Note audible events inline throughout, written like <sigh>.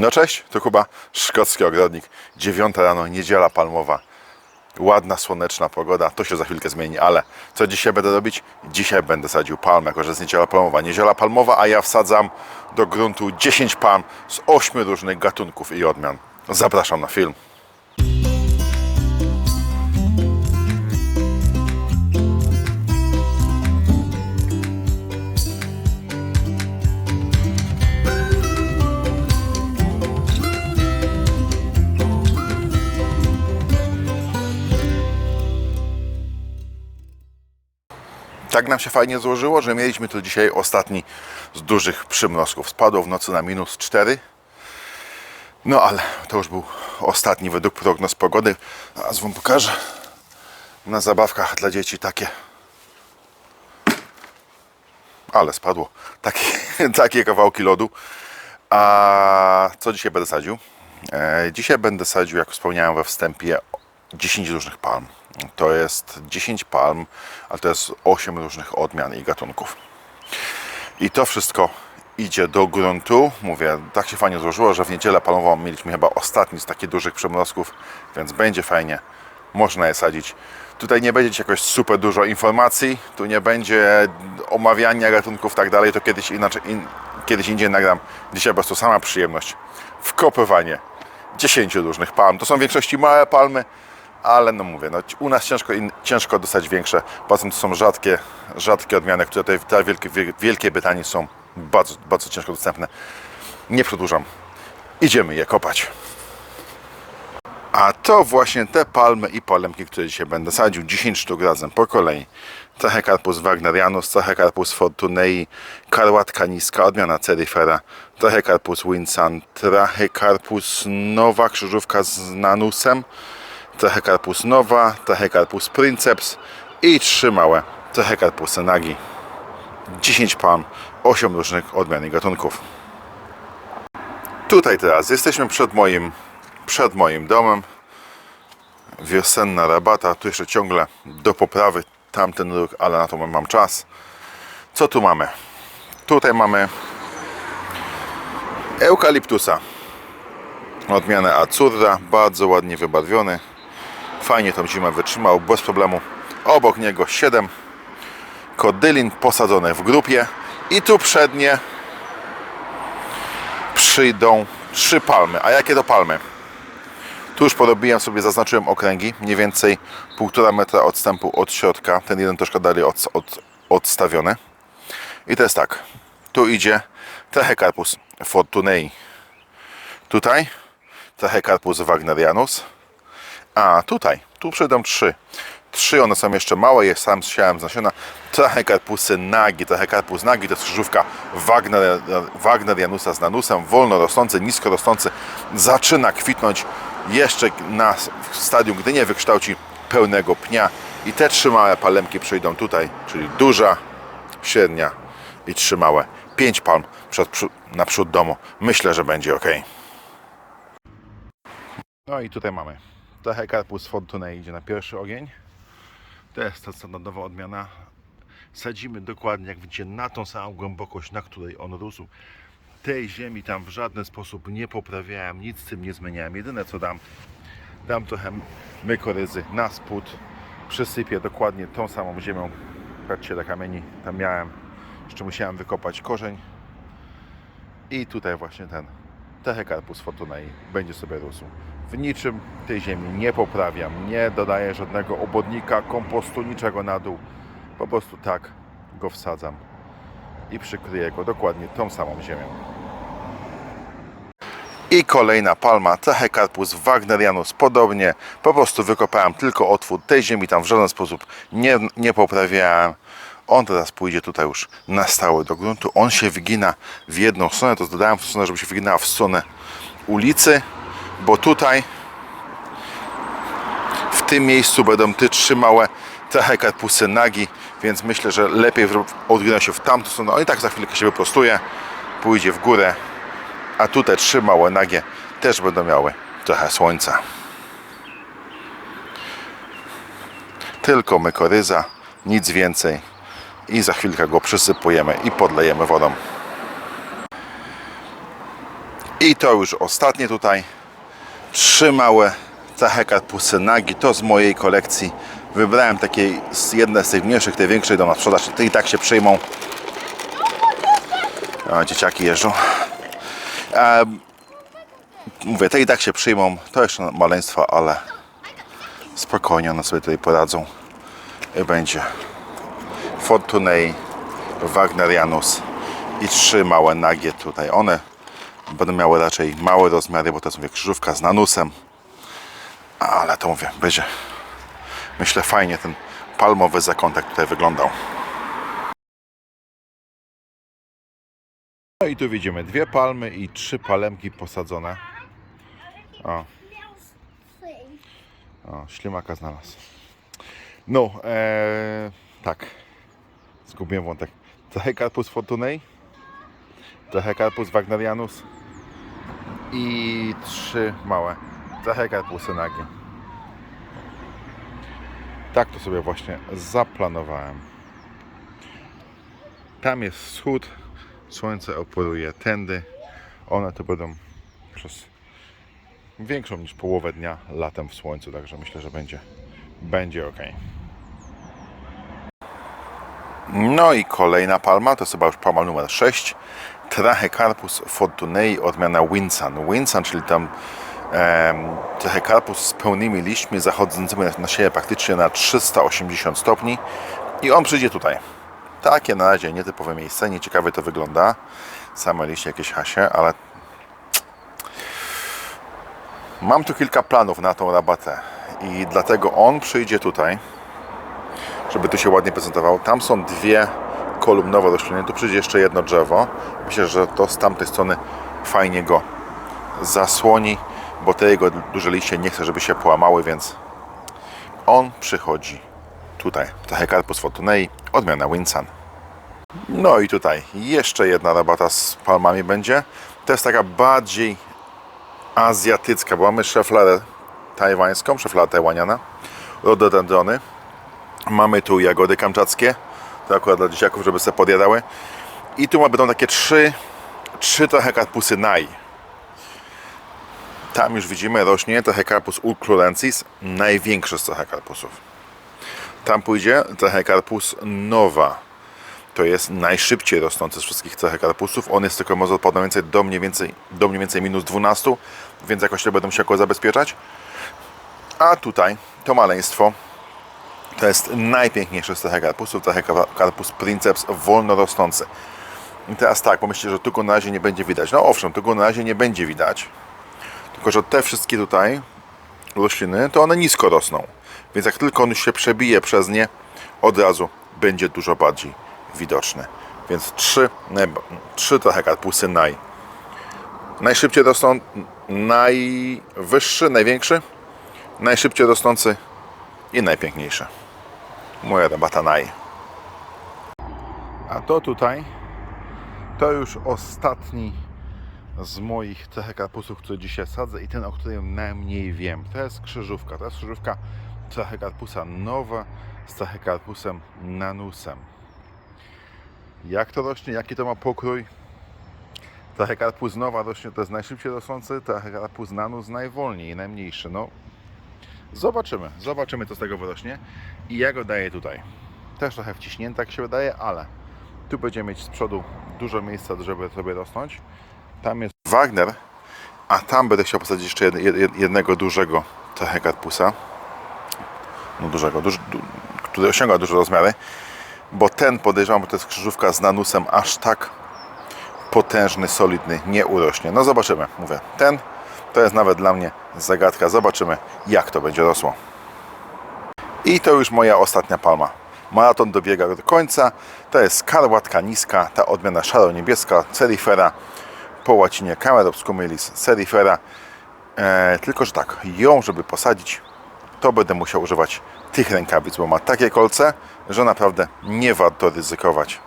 No cześć, to chyba szkocki ogrodnik. Dziewiąta rano, niedziela palmowa. Ładna, słoneczna pogoda, to się za chwilkę zmieni, ale co dzisiaj będę robić? Dzisiaj będę sadził palmę, jako że jest niedziela palmowa. Niedziela palmowa, a ja wsadzam do gruntu 10 palm z 8 różnych gatunków i odmian. Zapraszam na film. Tak nam się fajnie złożyło, że mieliśmy tu dzisiaj ostatni z dużych przymrozków. Spadło w nocy na minus 4. No ale to już był ostatni według prognoz pogody. Zaraz Wam pokażę. Na zabawkach dla dzieci takie. Ale spadło. Takie, <laughs> takie kawałki lodu. A co dzisiaj będę sadził? E, dzisiaj będę sadził, jak wspomniałem we wstępie, 10 różnych palm. To jest 10 palm, ale to jest 8 różnych odmian i gatunków. I to wszystko idzie do gruntu. Mówię, tak się fajnie złożyło, że w niedzielę palmową mieliśmy chyba ostatni z takich dużych przemrozków, więc będzie fajnie. Można je sadzić. Tutaj nie będzie jakoś super dużo informacji, tu nie będzie omawiania gatunków tak dalej, to kiedyś inaczej, in, kiedyś indziej nagram. Dzisiaj po prostu sama przyjemność. Wkopywanie 10 różnych palm. To są w większości małe palmy, ale no mówię, no, u nas ciężko, ciężko dostać większe. Poza tym to są rzadkie, rzadkie odmiany, które tutaj w Wielkiej, Wielkiej Brytanii są bardzo, bardzo ciężko dostępne. Nie przedłużam. Idziemy je kopać. A to właśnie te palmy i polemki, które dzisiaj będę sadził. 10 sztuk razem po kolei. Trachycarpus wagnerianus, Trachycarpus fortunei, karłatka niska, odmiana cerifera, Trachycarpus winsan, Trachycarpus nowa, krzyżówka z nanusem, Trachycarpus nowa, Trachycarpus princeps i trzy małe Trachycarpusy nagi. 10 palm, 8 różnych odmian i gatunków. Tutaj teraz jesteśmy przed moim, przed moim domem. Wiosenna rabata, tu jeszcze ciągle do poprawy tamten róg, ale na to mam czas. Co tu mamy? Tutaj mamy eukaliptusa. Odmianę Acurra, bardzo ładnie wybarwiony. Fajnie tą zimę wytrzymał, bez problemu. Obok niego 7 kodylin posadzone w grupie i tu przednie przyjdą trzy palmy. A jakie to palmy? Tu już porobiłem sobie, zaznaczyłem okręgi, mniej więcej 1,5 metra odstępu od środka. Ten jeden troszkę dalej od, od, odstawiony. I to jest tak. Tu idzie Trachycarpus fortunei. Tutaj Trachycarpus wagnerianus. A tutaj, tu przyjdą trzy. Trzy, one są jeszcze małe, je sam siałem z nasiona. Trachycarpusy nagi, Trachycarpus nagi to jest krzyżówka Wagner, Wagnerianusa z nanusem, wolno rosnący, nisko rosnący. Zaczyna kwitnąć jeszcze na stadium, gdy nie wykształci pełnego pnia. I te trzy małe palemki przyjdą tutaj, czyli duża, średnia i trzy małe. Pięć palm przed, naprzód domu. Myślę, że będzie ok. No i tutaj mamy. Trachycarpus fortunei idzie na pierwszy ogień. To jest ta standardowa odmiana. Sadzimy dokładnie, jak widzicie, na tą samą głębokość, na której on rósł. Tej ziemi tam w żaden sposób nie poprawiałem, nic z tym nie zmieniałem. Jedyne co dam, dam trochę mykoryzy na spód, przysypię dokładnie tą samą ziemią. Patrzcie, na kamieni tam miałem. Jeszcze musiałem wykopać korzeń. I tutaj właśnie ten Trachycarpus fortunei będzie sobie rósł. W niczym tej ziemi nie poprawiam, nie dodaję żadnego obodnika, kompostu, niczego na dół. Po prostu tak go wsadzam i przykryję go dokładnie tą samą ziemią. I kolejna palma, Trachycarpus wagnerianus, podobnie, po prostu wykopałem tylko otwór tej ziemi, tam w żaden sposób nie, nie poprawiałem. On teraz pójdzie tutaj już na stałe do gruntu. On się wygina w jedną stronę, to dodałem w stronę, żeby się wyginała w stronę ulicy, bo tutaj w tym miejscu będą te trzy małe Trachycarpusy nagi, więc myślę, że lepiej odgina się w tamtą stronę. On i tak za chwilkę się wyprostuje, pójdzie w górę, a tutaj trzy małe nagie też będą miały trochę słońca. Tylko mykoryza, nic więcej i za chwilkę go przysypujemy i podlejemy wodą. I to już ostatnie tutaj. Trzy małe Cahekarpusy nagi. To z mojej kolekcji. Wybrałem takie jedne z tych mniejszych, te większe idą na sprzedaż. Te i tak się przyjmą. Dzieciaki jeżdżą. Em, mówię, te i tak się przyjmą. To jeszcze maleństwa, ale spokojnie one sobie tutaj poradzą. I będzie Fortunej, Wagnerianus i trzy małe nagie tutaj. One będą miały raczej małe rozmiary, bo to jest mówię, krzyżówka z nanusem. Ale to mówię, będzie myślę fajnie ten palmowy zakątek tutaj wyglądał. No i tu widzimy dwie palmy i trzy palemki posadzone. O, o ślimaka znalazł. No, e, tak. Zgubiłem wątek. Trochę Carpus Fortunej, trochę Carpus Wagnerianus i trzy małe trochę Carpusy nagie. Tak to sobie właśnie zaplanowałem. Tam jest wschód, słońce operuje tędy. One to będą przez większą niż połowę dnia latem w słońcu, także myślę, że będzie, będzie ok. No i kolejna palma, to jest chyba już palma numer 6. Trachycarpus fortunei odmiana Winsan. Winsan, czyli tam Trachycarpus z pełnymi liśćmi zachodzącymi na- na siebie praktycznie na 380 stopni. I on przyjdzie tutaj. Takie na razie nietypowe miejsce, nieciekawie to wygląda. Same liście, jakieś hasie, ale mam tu kilka planów na tą rabatę. I dlatego on przyjdzie tutaj żeby tu się ładnie prezentował. Tam są dwie kolumnowe rośliny, tu przyjdzie jeszcze jedno drzewo. Myślę, że to z tamtej strony fajnie go zasłoni, bo te jego duże liście nie chcę, żeby się połamały, więc on przychodzi tutaj. Tachycarpus fortunei, odmiana Winsan. No i tutaj jeszcze jedna rabata z palmami będzie. To jest taka bardziej azjatycka, bo mamy szeflarę tajwańską, szeflarę tajwaniana, rododendrony. Mamy tu jagody kamczackie, to akurat dla dzieciaków, żeby sobie podjadały. I tu będą takie trzy, trzy trochę karpusy naj. Tam już widzimy rośnie trochę karpus ulcrulensis, największy z trochę karpusów. Tam pójdzie trochę karpus nowa. To jest najszybciej rosnący z wszystkich trochę karpusów. On jest tylko może odpadną więcej do mniej więcej, do mniej więcej minus 12, więc jakoś to będę musiał go zabezpieczać. A tutaj to maleństwo to jest najpiękniejszy z trochę karpus princeps wolno rosnący. I teraz tak, pomyślcie, że tu go na razie nie będzie widać. No owszem, tu go na razie nie będzie widać. Tylko, że te wszystkie tutaj rośliny, to one nisko rosną. Więc jak tylko on się przebije przez nie, od razu będzie dużo bardziej widoczny. Więc trzy, najba- trzy trochę karpusy naj. Najszybciej rosną, najwyższy, największy, najszybciej rosnący i najpiękniejsze. Moja rabata naj. A to tutaj to już ostatni z moich trochę karpusów, które dzisiaj sadzę i ten, o którym najmniej wiem. To jest krzyżówka. To jest krzyżówka trochę karpusa nowa z trochę karpusem nanusem. Jak to rośnie? Jaki to ma pokrój? Trochę karpus nowa rośnie, to jest najszybciej rosnący, trochę karpus nanus najwolniej, najmniejszy. No, Zobaczymy, zobaczymy co z tego wyrośnie i ja go daję tutaj. Też trochę wciśnięta jak się wydaje, ale tu będziemy mieć z przodu dużo miejsca, żeby sobie rosnąć. Tam jest Wagner, a tam będę chciał posadzić jeszcze jed- jed- jednego dużego trochę karpusa. No dużego, duży, du, który osiąga duże rozmiary, bo ten podejrzewam, że to jest krzyżówka z nanusem aż tak potężny, solidny nie urośnie. No zobaczymy, mówię. Ten to jest nawet dla mnie zagadka. Zobaczymy, jak to będzie rosło. I to już moja ostatnia palma. Maraton dobiega do końca. To jest karłatka niska, ta odmiana szaro-niebieska, cerifera, po łacinie Camerobscumilis cerifera. E, tylko, że tak, ją, żeby posadzić, to będę musiał używać tych rękawic, bo ma takie kolce, że naprawdę nie warto ryzykować.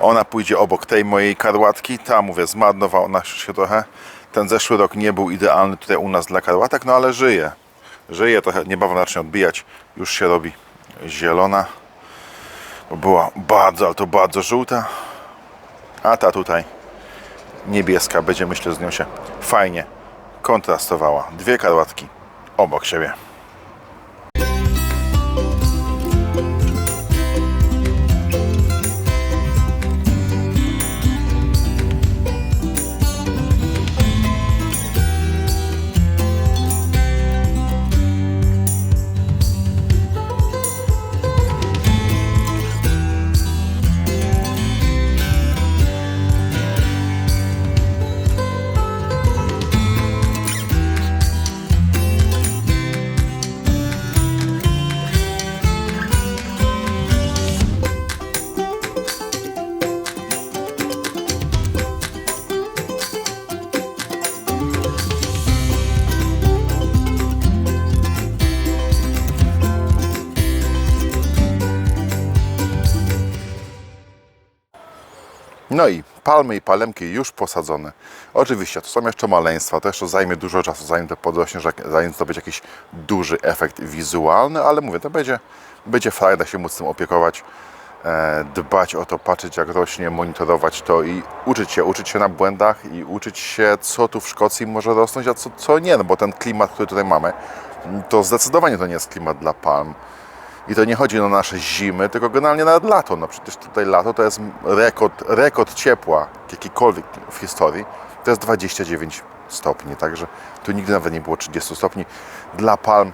Ona pójdzie obok tej mojej karłatki. Ta, mówię, zmarnowała nas się trochę. Ten zeszły rok nie był idealny tutaj u nas dla karłatek, no ale żyje. Żyje trochę, niebawem zacznie odbijać. Już się robi zielona. Była bardzo, ale to bardzo żółta. A ta tutaj niebieska będzie myślę z nią się fajnie kontrastowała. Dwie karłatki obok siebie. No i palmy i palemki już posadzone. Oczywiście to są jeszcze maleństwa, to jeszcze zajmie dużo czasu, zanim to podrośnie, zanim to będzie jakiś duży efekt wizualny, ale mówię, to będzie, będzie frajda się móc tym opiekować, e, dbać o to, patrzeć jak rośnie, monitorować to i uczyć się, uczyć się na błędach i uczyć się, co tu w Szkocji może rosnąć, a co, co nie, no bo ten klimat, który tutaj mamy, to zdecydowanie to nie jest klimat dla palm. I to nie chodzi o nasze zimy, tylko generalnie nawet lato. No przecież tutaj lato to jest rekord, rekord ciepła, jakikolwiek w historii. To jest 29 stopni, także tu nigdy nawet nie było 30 stopni. Dla palm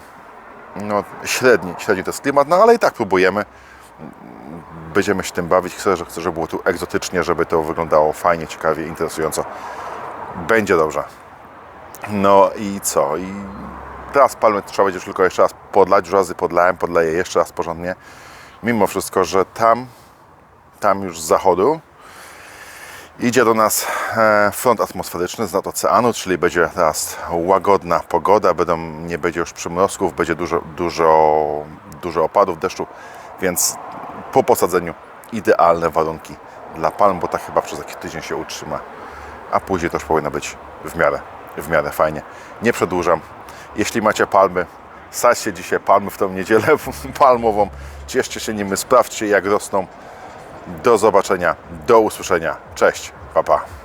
no, średni, średni to jest klimat, no ale i tak próbujemy. Będziemy się tym bawić. Chcę, że- chcę, żeby było tu egzotycznie, żeby to wyglądało fajnie, ciekawie, interesująco. Będzie dobrze. No i co? I teraz palmy trzeba będzie tylko jeszcze raz podlać, już razy podlałem, podleję jeszcze raz porządnie. Mimo wszystko, że tam, tam już z zachodu idzie do nas e, front atmosferyczny z nad oceanu, czyli będzie teraz łagodna pogoda, będą, nie będzie już przymrozków, będzie dużo, dużo, dużo opadów deszczu, więc po posadzeniu idealne warunki dla palm, bo tak chyba przez jakiś tydzień się utrzyma, a później to już powinno być w miarę, w miarę fajnie. Nie przedłużam. Jeśli macie palmy, sadźcie dzisiaj palmy w tą niedzielę <laughs> palmową, cieszcie się nimi, sprawdźcie jak rosną. Do zobaczenia, do usłyszenia. Cześć, pa pa.